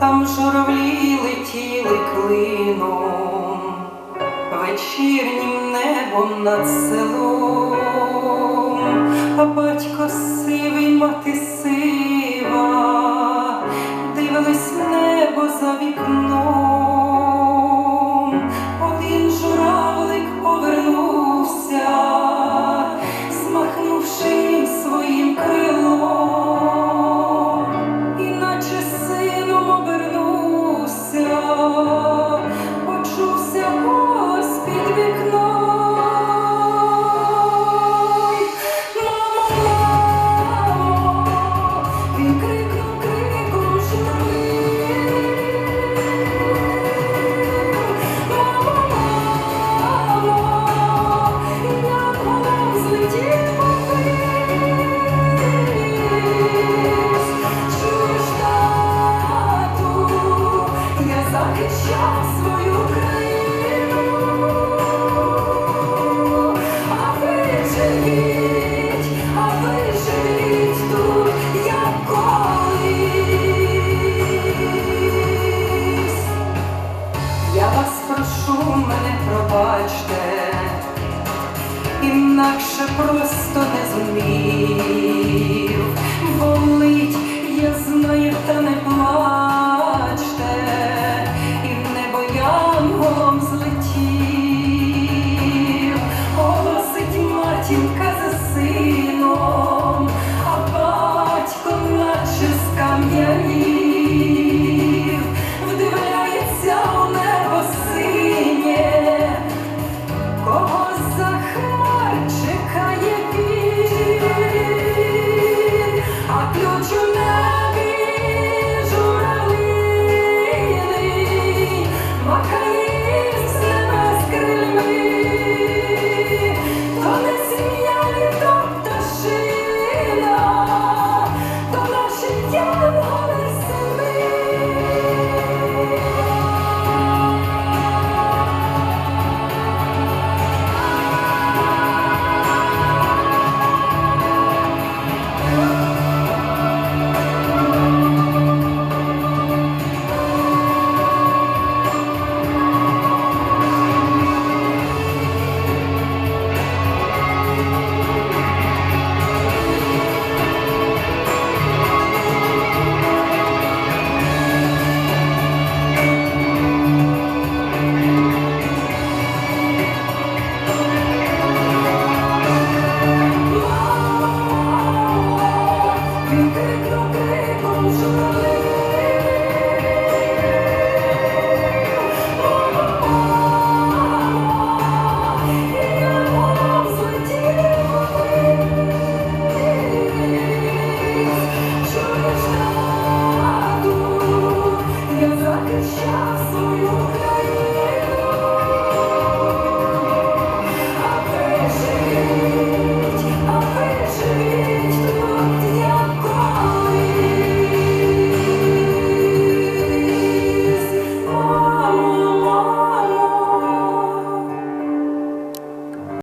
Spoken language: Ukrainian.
там журавлі летіли клином, вечірнім небом над селом, а батько сивий мати сивий, вас прошу, мене пробачте, інакше просто не зумію.